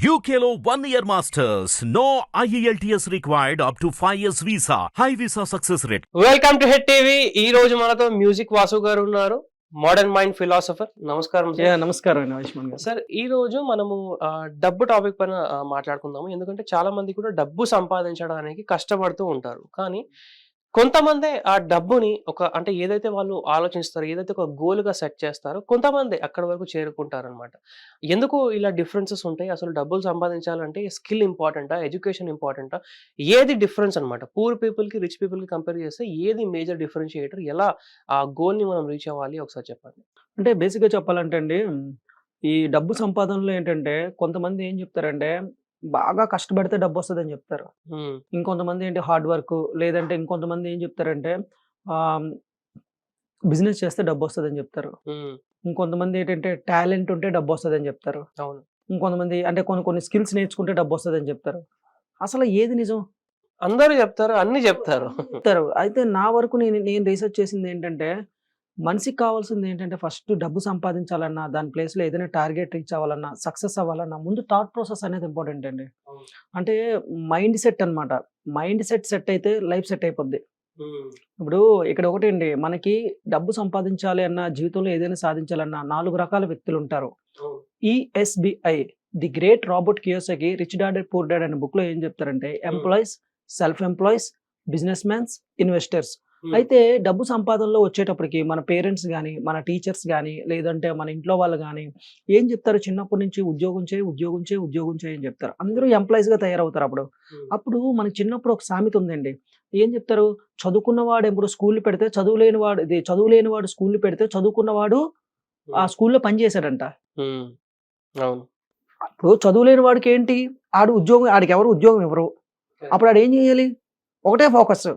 One year masters. No E IELTS required up to 5 years visa. High visa success rate. Welcome to Hit TV ఈ రోజు మనతో music Vasu garu ఉన్నారు. Modern mind philosopher నమస్కారం yeah నమస్కారం sir ఈ రోజు మనము డబ్బు టాపిక్ పైన మాట్లాడుకుందాము. ఎందుకంటే చాలా మంది కూడా డబ్బు సంపాదించడానికి కష్టపడుతూ ఉంటారు. కానీ కొంతమంది ఆ డబ్బుని ఒక అంటే ఏదైతే వాళ్ళు ఆలోచిస్తారో ఏదైతే ఒక గోల్గా సెట్ చేస్తారో కొంతమంది అక్కడ వరకు చేరుకుంటారనమాట ఎందుకు ఇలా డిఫరెన్సెస్ ఉంటాయి? అసలు డబ్బులు సంపాదించాలంటే స్కిల్ ఇంపార్టెంటా? ఎడ్యుకేషన్ ఇంపార్టెంటా? ఏది డిఫరెన్స్ అనమాట పూర్ పీపుల్కి రిచ్ పీపుల్కి కంపేర్ చేస్తే ఏది మేజర్ డిఫరెన్షియేటర్? ఎలా ఆ గోల్ని మనం రీచ్ అవ్వాలి? ఒకసారి చెప్పండి. అంటే బేసిక్గా చెప్పాలంటే అండి ఈ డబ్బు సంపాదనలో ఏంటంటే కొంతమంది ఏం చెప్తారంటే బాగా కష్టపడితే డబ్బు వస్తుందని చెప్తారు. ఉమ్, ఇంకొంతమంది ఏంటి హార్డ్ వర్క్ లేదంటే ఇంకొంతమంది ఏం చెప్తారంటే బిజినెస్ చేస్తే డబ్బు వస్తుందని చెప్తారు. ఉమ్, ఇంకొంతమంది ఏంటంటే టాలెంట్ ఉంటే డబ్బు వస్తుందని చెప్తారు. అవును. ఇంకొంతమంది అంటే కొన్ని కొన్ని స్కిల్స్ నేర్చుకుంటే డబ్బు వస్తుందని చెప్తారు. అసలు ఏది నిజం? అందరూ చెప్తారు అన్ని చెప్తారు. చెప్తారు. అయితే నా వరకు నేను నేను రీసెర్చ్ చేసింది ఏంటంటే మనిషికి కావాల్సింది ఏంటంటే ఫస్ట్ డబ్బు సంపాదించాలన్నా దాని ప్లేస్లో ఏదైనా టార్గెట్ రీచ్ అవ్వాలన్నా సక్సెస్ అవ్వాలన్నా ముందు థాట్ ప్రాసెస్ అనేది ఇంపార్టెంట్ అండి. అంటే మైండ్ సెట్ అన్నమాట. మైండ్ సెట్ సెట్ అయితే లైఫ్ సెట్ అయిపోద్ది. ఇప్పుడు ఇక్కడ ఒకటి అండి మనకి డబ్బు సంపాదించాలి అన్న జీవితంలో ఏదైనా సాధించాలన్నా నాలుగు రకాల వ్యక్తులు ఉంటారు. ESBI the great Robert Kiyosaki rich dad poor dad అనే బుక్లో ఏం చెప్తారంటే employees self employees business mans investors. అయితే డబ్బు సంపాదనలో వచ్చేటప్పటికి మన పేరెంట్స్ కానీ మన టీచర్స్ కానీ లేదంటే మన ఇంట్లో వాళ్ళు కానీ ఏం చెప్తారు? చిన్నప్పటి నుంచి ఉద్యోగం చేయి ఉద్యోగం చేయి ఉద్యోగం చేయి అని చెప్తారు. అందరూ ఎంప్లాయీస్గా తయారవుతారు అప్పుడు. అప్పుడు మనకి చిన్నప్పుడు ఒక సామెత ఉందండి. ఏం చెప్తారు? చదువుకున్నవాడు ఎప్పుడు స్కూల్ పెడితే చదువు లేని వాడు ఇది చదువు లేని వాడు స్కూల్ పెడితే చదువుకున్నవాడు ఆ స్కూల్లో పనిచేశాడంట అవును. ఇప్పుడు చదువు లేని వాడికి ఏంటి? ఆడు ఉద్యోగం ఆడికి ఎవరు ఉద్యోగం ఇవ్వరు. అప్పుడు ఆడు ఏం చేయాలి? ఒకటే ఫోకస్.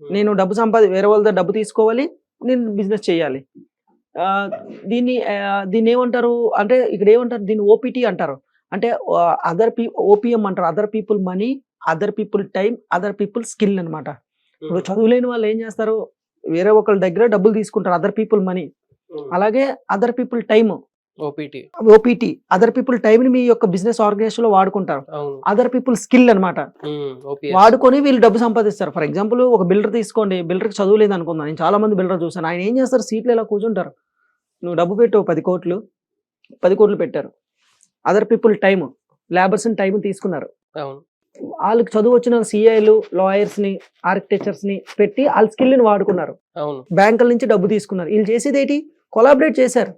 నేను డబ్బు సంపాది వేరే వాళ్ళ దగ్గర డబ్బు తీసుకోవాలి నేను బిజినెస్ చేయాలి. దీన్ని దీన్ని ఏమంటారు అంటే ఇక్కడ ఏమంటారు? దీన్ని ఓపీటీ అంటారు. అంటే అదర్ పీ ఓపీఎం అంటారు. Other people money other people time other people skill అన్నమాట. ఇప్పుడు చదువులేని వాళ్ళు ఏం చేస్తారు? వేరే ఒకళ్ళ దగ్గర డబ్బులు తీసుకుంటారు అదర్ పీపుల్ మనీ. అలాగే other people time OPT OPT other people టైంని మీ యొక్క బిజినెస్ ఆర్గనైజేషన్లో వాడుకుంటారు. Other people skill OPS. వాడుకొని వీళ్ళు డబ్బు సంపాదిస్తారు. ఫర్ ఎగ్జాంపుల్ ఒక బిల్డర్ తీసుకోండి. బిల్డర్కి చదువు లేదు అనుకుందాం. నేను చాలా మంది బిల్డర్ చూసాను ఆయన ఏం చేస్తారు? సీట్లు ఇలా కూర్చుంటారు. నువ్వు డబ్బు పెట్టు పది కోట్లు. పది కోట్లు పెట్టారు. Other people time labours time తీసుకున్నారు. వాళ్ళకి చదువు వచ్చిన సిఐలు లాయర్స్ని ఆర్కిటెక్చర్స్ని పెట్టి వాళ్ళ skill ని వాడుకున్నారు. బ్యాంకుల నుంచి డబ్బు తీసుకున్నారు. వీళ్ళు చేసేది ఏంటి? కొలాబరేట్ చేశారు.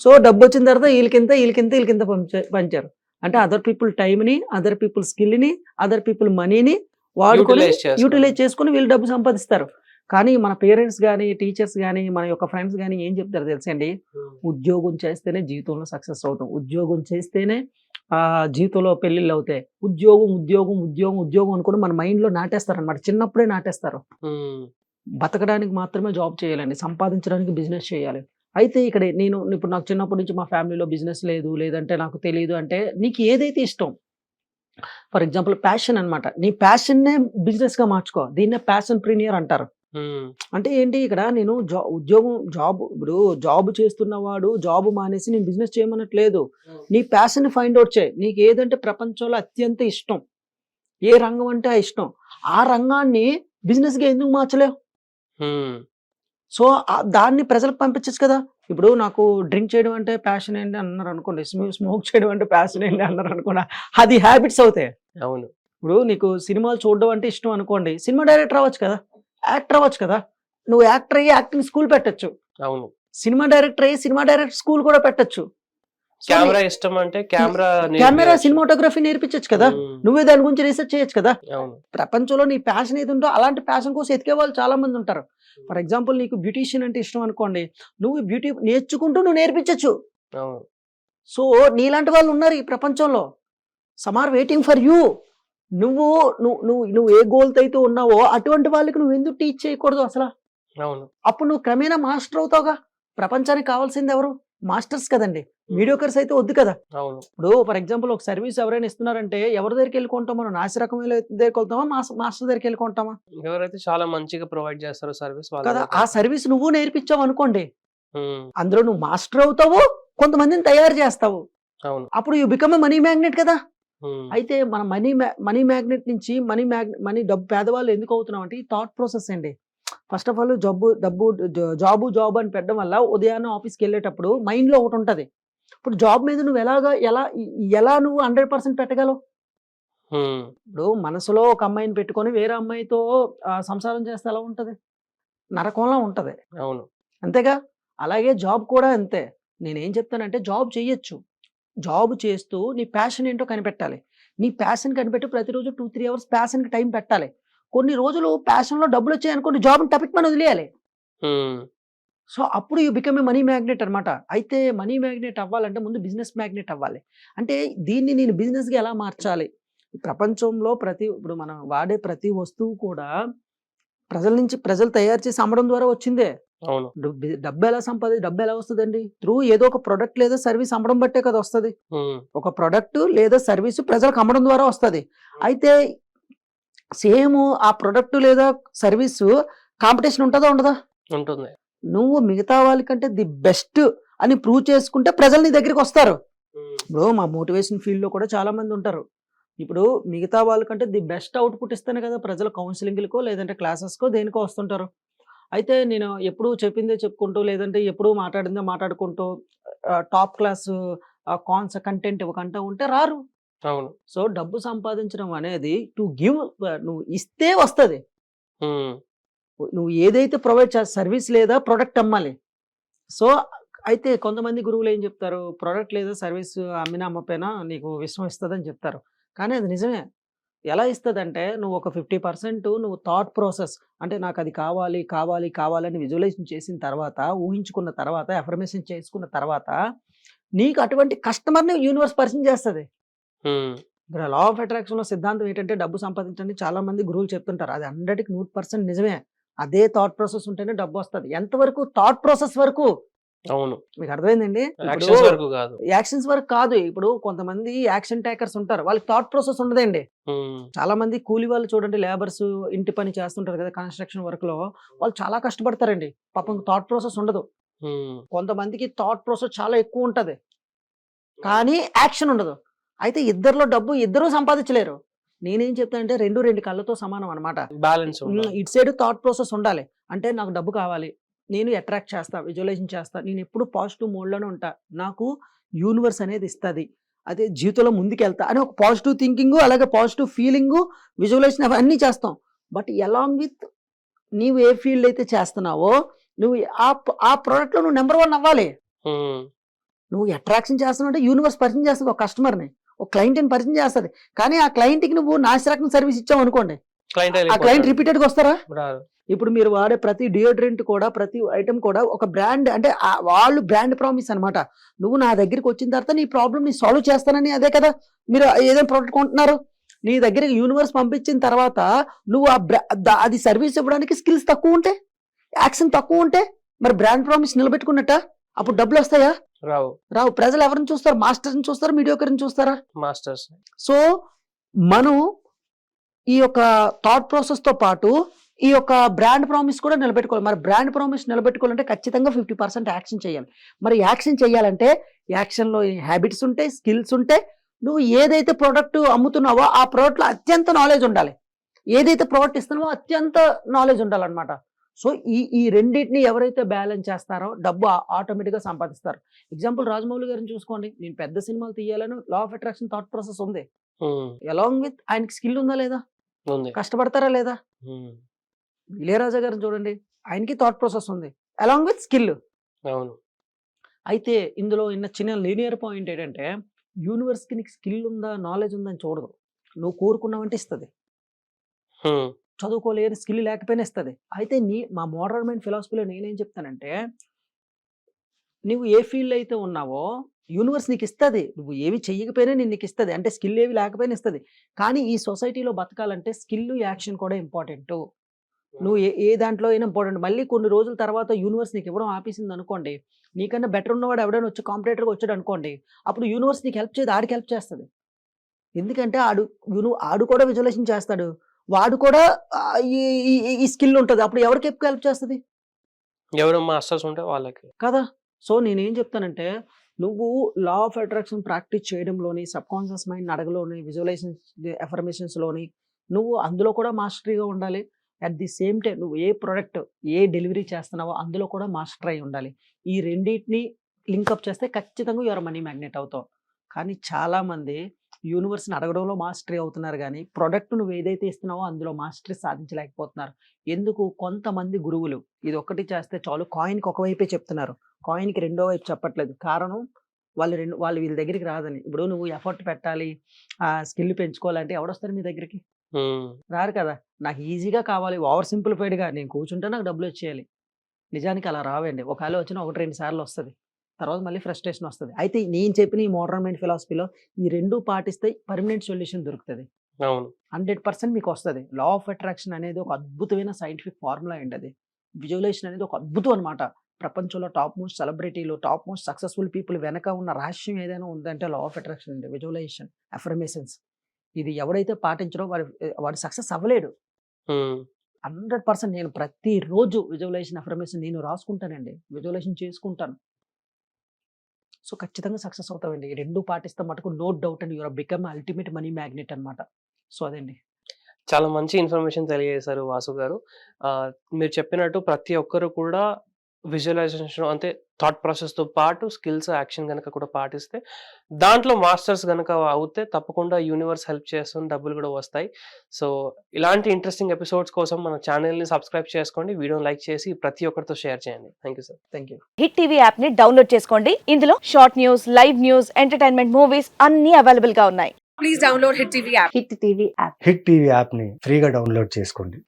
సో డబ్బు వచ్చిన తర్వాత వీళ్ళకింత వీళ్ళకింత వీళ్ళకింత పంచా- పంచారు. అంటే అదర్ పీపుల్ టైంని అదర్ పీపుల్ స్కిల్ని అదర్ పీపుల్ మనీని వాడుకొని. యూటిలైజ్ చేసుకొని వీళ్ళు డబ్బు సంపాదిస్తారు. కానీ మన పేరెంట్స్ కానీ టీచర్స్ కానీ మన యొక్క ఫ్రెండ్స్ కానీ ఏం చెప్తారు తెలుసండి? ఉమ్, ఉద్యోగం చేస్తేనే జీవితంలో సక్సెస్ అవుతాం. ఉద్యోగం చేస్తేనే ఆ జీవితంలో పెళ్ళిళ్ళు అవుతాయి. ఉద్యోగం ఉద్యోగం ఉద్యోగం ఉద్యోగం అనుకుని మన మైండ్లో నాటేస్తారు అనమాట చిన్నప్పుడే నాటేస్తారు. ఉమ్, బతకడానికి మాత్రమే జాబ్ చేయాలండి. సంపాదించడానికి బిజినెస్ చేయాలి. అయితే ఇక్కడ నేను ఇప్పుడు నాకు చిన్నప్పటి నుంచి మా ఫ్యామిలీలో బిజినెస్ లేదు లేదంటే నాకు తెలియదు అంటే నీకు ఏదైతే ఇష్టం ఫర్ ఎగ్జాంపుల్ ప్యాషన్ అన్నమాట. నీ ప్యాషన్నే బిజినెస్గా మార్చుకో. దీన్నే ప్యాషన్ ప్రీనియర్ అంటారు. అంటే ఏంటి ఇక్కడ నేను జా ఉద్యోగం జాబ్ ఇప్పుడు జాబ్ చేస్తున్నవాడు జాబ్ మానేసి నేను బిజినెస్ చేయమనట్లేదు. నీ ప్యాషన్ ఫైండ్ అవుట్ చేయి. నీకు ఏదంటే ప్రపంచంలో అత్యంత ఇష్టం. ఏ రంగం అంటే ఆ ఇష్టం. ఆ రంగాన్ని బిజినెస్గా ఎందుకు మార్చలేవు? సో దాన్ని ప్రజలకు పంపించచ్చు కదా. ఇప్పుడు నాకు డ్రింక్ చేయడం అంటే ప్యాషన్ ఏంటి అన్నారు అనుకోండి. స్మోక్ చేయడం అంటే ప్యాషన్ ఏంటి అన్నారు అనుకోండి. అది హ్యాబిట్స్ అవుతాయి. అవును. ఇప్పుడు నీకు సినిమాలు చూడడం అంటే ఇష్టం అనుకోండి. సినిమా డైరెక్టర్ అవ్వచ్చు కదా. యాక్టర్ అవ్వచ్చు కదా. నువ్వు యాక్టర్ అయ్యి యాక్టింగ్ స్కూల్ పెట్టచ్చు. అవును. సినిమా డైరెక్టర్ అయ్యి సినిమా డైరెక్టర్ స్కూల్ కూడా పెట్టచ్చు. కెమెరా ఇష్టం అంటే కెమెరా కెమెరా సినిమాటోగ్రఫీ నేర్పించచ్చు కదా? నువ్వే దాని గురించి రీసెర్చ్ చేయొచ్చు కదా? ప్రపంచంలో నీ ప్యాషన్ ఏది ఉందో అలాంటి ప్యాషన్ కోసం ఎతికే వాళ్ళు చాలా మంది ఉంటారు ఫర్ ఎగ్జాంపుల్ నీకు బ్యూటీషియన్ అంటే ఇష్టం అనుకోండి నువ్వు బ్యూటీ నేర్చుకుంటూ నువ్వు నేర్పించచ్చు. సో నీలాంటి వాళ్ళు ఉన్నారు ఈ ప్రపంచంలో. Some are waiting for you నువ్వు నువ్వు నువ్వు నువ్వు ఏ గోల్తో అయితే ఉన్నావో అటువంటి వాళ్ళకి నువ్వు ఎందుకు టీచ్ చేయకూడదు అసలు? అవును. అప్పుడు నువ్వు క్రమేణా మాస్టర్ అవుతావుగా? ప్రపంచానికి కావాల్సింది ఎవరు? మాస్టర్స్ కదండి. మీడియోకర్స్ అయితే వద్దు కదా. ఇప్పుడు ఫర్ ఎగ్జాంపుల్ ఒక సర్వీస్ ఎవరైనా ఇస్తున్నారంటే ఎవరి దగ్గరికి వెళ్ళి కొంటాం మనం నాసి రకమైన దగ్గరికి వెళ్తామా? మాస్- మాస్టర్ దగ్గరికి వెళ్ళి కొంటామా? ఎవరైతే చాలా మంచిగా ప్రొవైడ్ చేస్తారో సర్వీస్ కదా ఆ సర్వీస్ నువ్వు నేర్పించావు అనుకోండి. అందులో నువ్వు మాస్టర్ అవుతావు? కొంతమందిని తయారు చేస్తావు. అప్పుడు యూ బికమ్ మనీ మ్యాగ్నెట్ కదా. అయితే మన మనీ మనీ మ్యాగ్నెట్ నుంచి మనీ మ్యాగ్ మనీ డబ్బు పేదవాళ్ళు ఎందుకు అవుతున్నాం అంటే ఈ థాట్ ప్రాసెస్ అండి. ఫస్ట్ ఆఫ్ ఆల్ జబ్బు డబ్బు జాబు జాబ్ అని పెట్టడం వల్ల ఉదయాన్నే ఆఫీస్కి వెళ్ళేటప్పుడు మైండ్లో ఒకటి ఉంటుంది. ఇప్పుడు జాబ్ మీద నువ్వు ఎలాగా ఎలా ఎలా నువ్వు హండ్రెడ్ పర్సెంట్ పెట్టగలవు? ఇప్పుడు మనసులో ఒక అమ్మాయిని పెట్టుకొని వేరే అమ్మాయితో సంసారం చేస్తే ఎలా ఉంటుంది? నరకంలో ఉంటుంది. అవును. అంతేగా? అలాగే జాబ్ కూడా అంతే. నేనేం చెప్తానంటే జాబ్ చేయొచ్చు జాబ్ చేస్తూ నీ ప్యాషన్ ఏంటో కనిపెట్టాలి. నీ ప్యాషన్ కనిపెట్టి ప్రతిరోజు టూ త్రీ అవర్స్ ప్యాషన్కి టైం పెట్టాలి. కొన్ని రోజులు ప్యాషన్లో డబ్బులు వచ్చాయి అనుకోండి జాబ్ని టపిక్ మనం వదిలేయాలి. సో అప్పుడు you become a money magnet అనమాట అయితే మనీ మ్యాగ్నెట్ అవ్వాలంటే ముందు బిజినెస్ మ్యాగ్నెట్ అవ్వాలి. అంటే దీన్ని నేను బిజినెస్గా ఎలా మార్చాలి? ప్రపంచంలో ప్రతి ఇప్పుడు మనం వాడే ప్రతి వస్తువు కూడా ప్రజల నుంచి ప్రజలు తయారు చేసి అమ్మడం ద్వారా వచ్చిందే. డబ్బు ఎలా సంపాది డబ్బు ఎలా వస్తుందండి? త్రూ ఏదో ఒక ప్రొడక్ట్ లేదా సర్వీస్ అమ్మడం బట్టే కదా వస్తుంది. ఒక ప్రొడక్ట్ లేదా సర్వీస్ ప్రజలకు అమ్మడం ద్వారా వస్తుంది. అయితే సేమ్ ఆ ప్రొడక్ట్ లేదా సర్వీస్ కాంపిటీషన్ ఉంటుందా ఉండదా? ఉంటుంది. నువ్వు మిగతా వాళ్ళకంటే ది బెస్ట్ అని ప్రూవ్ చేసుకుంటే ప్రజలు నీ దగ్గరికి వస్తారు. ఇప్పుడు మా మోటివేషన్ ఫీల్డ్లో కూడా చాలా మంది ఉంటారు. ఇప్పుడు మిగతా వాళ్ళకంటే ది బెస్ట్ అవుట్పుట్ ఇస్తేనే కదా ప్రజలు కౌన్సిలింగ్లకో లేదంటే క్లాసెస్కో దేనికో వస్తుంటారు. అయితే నేను ఎప్పుడూ చెప్పిందే చెప్పుకుంటూ లేదంటే ఎప్పుడూ మాట్లాడిందే మాట్లాడుకుంటూ టాప్ క్లాస్ కాన్స్ కంటెంట్ ఇవ్వకుండా ఉంటే రారు. అవును. సో డబ్బు సంపాదించడం అనేది టు గివ్ నువ్వు ఇస్తే వస్తుంది. నువ్వు ఏదైతే ప్రొవైడ్ చేస్తా సర్వీస్ లేదా ప్రొడక్ట్ అమ్మాలి. సో అయితే కొంతమంది గురువులు ఏం చెప్తారు? ప్రొడక్ట్ లేదా సర్వీస్ అమ్మినా అమ్మపోయినా నీకు విషయం ఇస్తుందని చెప్తారు. కానీ అది నిజమే. ఎలా ఇస్తుందంటే నువ్వు ఒక ఫిఫ్టీ పర్సెంట్ నువ్వు థాట్ ప్రాసెస్ అంటే నాకు అది కావాలి కావాలి కావాలని విజువలైజేషన్ చేసిన తర్వాత ఊహించుకున్న తర్వాత అఫర్మేషన్ చేసుకున్న తర్వాత నీకు అటువంటి కస్టమర్ని యూనివర్స్ పరిచయం చేస్తుంది. ఇక్కడ లా ఆఫ్ అట్రాక్షన్లో సిద్ధాంతం ఏంటంటే డబ్బు సంపాదించండి. చాలా మంది గురువులు చెప్తుంటారు. అది హండ్రెడ్కి నూరు పర్సెంట్ నిజమే. అదే థాట్ ప్రాసెస్ ఉంటేనే డబ్బు వస్తుంది. ఎంతవరకు? థాట్ ప్రాసెస్ వరకు. అవును. మీకు అర్థమైందండి? యాక్షన్స్ వరకు కాదు. ఇప్పుడు కొంతమంది యాక్షన్ టేకర్స్ ఉంటారు. వాళ్ళకి థాట్ ప్రాసెస్ ఉండదండి. చాలా మంది కూలి వాళ్ళు చూడండి లేబర్స్ ఇంటి పని చేస్తుంటారు కదా కన్స్ట్రక్షన్ వర్క్లో. వాళ్ళు చాలా కష్టపడతారండి. పాపం థాట్ ప్రాసెస్ ఉండదు. కొంతమందికి థాట్ ప్రాసెస్ చాలా ఎక్కువ ఉంటది. కానీ యాక్షన్ ఉండదు. అయితే ఇద్దరిలో డబ్బు ఇద్దరూ సంపాదించలేరు. నేనేం చెప్తానంటే రెండు రెండు కళ్ళతో సమానం అనమాట బ్యాలెన్స్. ఇటు సైడ్ థాట్ ప్రాసెస్ ఉండాలి. అంటే నాకు డబ్బు కావాలి. నేను అట్రాక్ట్ చేస్తా విజువలైజేషన్ చేస్తా. నేను ఎప్పుడు పాజిటివ్ మోడ్లోనే ఉంటా. నాకు యూనివర్స్ అనేది ఇస్తుంది. అదే జీవితంలో ముందుకెళ్తా అని ఒక పాజిటివ్ థింకింగ్ అలాగే పాజిటివ్ ఫీలింగ్ విజువలైజేషన్ అవన్నీ చేస్తాం. బట్ అలాంగ్ విత్ నీవు ఏ ఫీల్డ్ అయితే చేస్తున్నావో నువ్వు ఆ ఆ ప్రోడక్ట్లో నువ్వు నెంబర్ వన్ అవ్వాలి. నువ్వు అట్రాక్షన్ చేస్తున్నావు అంటే యూనివర్స్ పరిచయం చేస్తుంది ఒక కస్టమర్ని ఒక క్లయింట్ని పరిచయం చేస్తుంది. కానీ ఆ క్లయింట్కి నువ్వు నాశరకం సర్వీస్ ఇచ్చావు అనుకోండి. ఆ క్లయింట్. రిపీటెడ్గా వస్తారా. ఇప్పుడు మీరు వాడే ప్రతి డియోడ్రెంట్ కూడా ప్రతి ఐటమ్ కూడా ఒక బ్రాండ్ అంటే వాళ్ళు బ్రాండ్ ప్రామిస్ అన్నమాట. నువ్వు నా దగ్గరికి వచ్చిన తర్వాత నీ ప్రాబ్లం నీ సాల్వ్ చేస్తానని అదే కదా. మీరు ఏదైనా ప్రోడక్ట్ కొంటున్నారు. నీ దగ్గరికి యూనివర్స్ పంపించిన తర్వాత నువ్వు ఆ అది సర్వీస్ ఇవ్వడానికి స్కిల్స్ తక్కువ ఉంటే యాక్షన్ తక్కువ ఉంటే మరి బ్రాండ్ ప్రామిస్ నిలబెట్టుకున్నట్ట? అప్పుడు డబ్బులు వస్తాయా? రావు. రావు. ప్రజలు ఎవరిని చూస్తారు? మాస్టర్ని చూస్తారా? మీడియోకర్ని చూస్తారా? మాస్టర్స్. సో మనం ఈ యొక్క థాట్ ప్రాసెస్తో పాటు ఈ యొక్క బ్రాండ్ ప్రామిస్ కూడా నిలబెట్టుకోవాలి. మరి బ్రాండ్ ప్రామిస్ నిలబెట్టుకోవాలంటే ఖచ్చితంగా ఫిఫ్టీ పర్సెంట్ యాక్షన్ చేయాలి. మరి యాక్షన్ చేయాలంటే యాక్షన్లో హ్యాబిట్స్ ఉంటాయి స్కిల్స్ ఉంటాయి. నువ్వు ఏదైతే ప్రోడక్ట్ అమ్ముతున్నావో ఆ ప్రోడక్ట్లో అత్యంత నాలెడ్జ్ ఉండాలి. ఏదైతే ప్రోడక్ట్ ఇస్తున్నావో అత్యంత నాలెడ్జ్ ఉండాలన్నమాట. సో ఈ ఈ రెండింటిని ఎవరైతే బ్యాలెన్స్ చేస్తారో డబ్బు ఆటోమేటిక్గా సంపాదిస్తారు. ఎగ్జాంపుల్ రాజమౌళి గారిని చూసుకోండి. నేను పెద్ద సినిమాలు తీయాలని law of attraction thought process ఉంది. అలాంగ్ విత్ ఆయనకి స్కిల్ ఉందా లేదా? ఉంది. కష్టపడతారా లేదా? ఇళయరాజా గారిని చూడండి. ఆయనకి థాట్ ప్రాసెస్ ఉంది. అలాంగ్ విత్ స్కిల్ అవును. అయితే ఇందులో ఇన్న చిన్న లీనియర్ పాయింట్ ఏంటంటే యూనివర్స్కి నీకు స్కిల్ ఉందా నాలెడ్జ్ ఉందని చూడదు. నువ్వు కోరుకున్నావంటే ఇస్తుంది. చదువుకోలేని స్కిల్ లేకపోయినా ఇస్తుంది. అయితే నీ మా మోడర్న్ మైండ్ ఫిలాసఫీలో నేనేం చెప్తానంటే నువ్వు ఏ ఫీల్డ్ అయితే ఉన్నావో యూనివర్స్ నీకు ఇస్తుంది. నువ్వు ఏవి చెయ్యకపోయినా నేను నీకు ఇస్తుంది. అంటే స్కిల్ ఏవి లేకపోయినా ఇస్తుంది. కానీ ఈ సొసైటీలో బతకాలంటే స్కిల్ యాక్షన్ కూడా ఇంపార్టెంట్. నువ్వు ఏ ఏ దాంట్లో అయినా ఇంపార్టెంట్. మళ్ళీ కొన్ని రోజుల తర్వాత యూనివర్స్ నీకు ఇవ్వడం ఆపేసింది అనుకోండి నీకన్నా బెటర్ ఉన్నవాడు ఎవడైనా వచ్చి కాంపిటేటర్గా వచ్చాడు అనుకోండి అప్పుడు యూనివర్స్ నీకు హెల్ప్ చేయదు ఆడికి హెల్ప్ చేస్తుంది. ఎందుకంటే ఆడు యూను ఆడు కూడా విజువలైజేషన్ చేస్తాడు. వాడు కూడా ఆ, ఈ ఈ- ఈ స్కిల్ ఉంటుంది. అప్పుడు ఎవరికి ఎక్కువ హెల్ప్ చేస్తుంది? ఎవరు మాస్టర్స్ ఉంటే వాళ్ళకి. కదా! సో నేనేం చెప్తానంటే నువ్వు లా ఆఫ్ అట్రాక్షన్ ప్రాక్టీస్ చేయడంలోని సబ్ కాన్షియస్ మైండ్ అడగలోని విజువలైజేషన్ ఎఫర్మేషన్స్లోని నువ్వు అందులో కూడా మాస్టరీగా ఉండాలి. అట్ ది సేమ్ టైం నువ్వు ఏ ప్రోడక్ట్ ఏ డెలివరీ చేస్తున్నావో అందులో కూడా మాస్టర్ అయి ఉండాలి. ఈ రెండింటిని లింకప్ చేస్తే ఖచ్చితంగా యువర్ మనీ మ్యాగ్నెట్ అవుతావు. కానీ చాలామంది యూనివర్స్ని అడగడంలో మాస్టరీ అవుతున్నారు కానీ ప్రోడక్ట్ నువ్వు ఏదైతే ఇస్తున్నావో అందులో మాస్టరీ సాధించలేకపోతున్నారు. ఎందుకు? కొంతమంది గురువులు ఇది ఒక్కటి చేస్తే చాలు కాయిన్కి ఒకవైపే చెప్తున్నారు. కాయిన్కి రెండో వైపు చెప్పట్లేదు. కారణం వాళ్ళు రెండు వాళ్ళు వీళ్ళ దగ్గరికి రాదని. ఇప్పుడు నువ్వు ఎఫర్ట్ పెట్టాలి ఆ స్కిల్ పెంచుకోవాలంటే ఎవడొస్తారు మీ దగ్గరికి? రారు కదా! నాకు ఈజీగా కావాలి ఓవర్ సింప్లిఫైడ్గా. నేను కూర్చుంటే నాకు డబ్బులు వచ్చేయాలి. నిజానికి అలా రావండి. ఒకవేళ వచ్చిన ఒకటి రెండు సార్లు వస్తుంది. తర్వాత మళ్ళీ ఫ్రస్ట్రేషన్ వస్తుంది. అయితే నేను చెప్పిన ఈ మోడర్న్ మైండ్ ఫిలాసఫీలో ఈ రెండు పాటిస్తే పర్మనెంట్ సొల్యూషన్ దొరుకుతుంది. అవును. హండ్రెడ్ పర్సెంట్ మీకు వస్తుంది. లా ఆఫ్ అట్రాక్షన్ అనేది ఒక అద్భుతమైన సైంటిఫిక్ ఫార్ములా అండి అది విజువలైజేషన్ అనేది ఒక అద్భుతం అనమాట ప్రపంచంలో టాప్ మోస్ట్ సెలబ్రిటీలు టాప్ మోస్ట్ సక్సెస్ఫుల్ పీపుల్ వెనక ఉన్న రహస్యం ఏదైనా ఉందంటే లా ఆఫ్ అట్రాక్షన్ అండి. Visualisation affirmations. ఇది ఎవడైతే పాటించడో వాడు వాడు సక్సెస్ అవ్వలేడు. హండ్రెడ్ పర్సెంట్ నేను ప్రతిరోజు విజువలైజేషన్ అఫర్మేషన్ నేను రాసుకుంటానండి. విజువలైజేషన్ చేసుకుంటాను. సో ఖచ్చితంగా సక్సెస్ అవుతామండి ఈ రెండు పాటిస్తే మటుకు no doubt and you're become ultimate money magnet అన్నమాట. సో అదండి. చాలా మంచి ఇన్ఫర్మేషన్ తెలియజేశారు వాసు గారు. మీరు చెప్పినట్టు ప్రతి ఒక్కరు కూడా విజువలైజేషన్ అంటే థాట్ ప్రాసెస్తో పాటు స్కిల్స్ యాక్షన్ కనుక కూడా పాటిస్తే దాంట్లో మాస్టర్స్ కనుక అవుతే తప్పకుండా యూనివర్స్ హెల్ప్ చేస్తుంది డబ్బులు కూడా వస్తాయి. సో ఇలాంటి ఇంట్రెస్టింగ్ ఎపిసోడ్స్ కోసం మన ఛానల్ని సబ్స్క్రైబ్ చేసుకోండి. వీడియోని లైక్ చేసి ప్రతి ఒక్కరితో షేర్ చేయండి. Thank you sir. Thank you. Hit TV యాప్ని డౌన్లోడ్ చేసుకోండి. ఇందులో short news live news entertainment movies అన్ని అవైలబుల్గా ఉన్నాయి. please download Hit TV app. Hit TV app. Hit TV యాప్ని ఫ్రీగా డౌన్లోడ్ చేసుకోండి.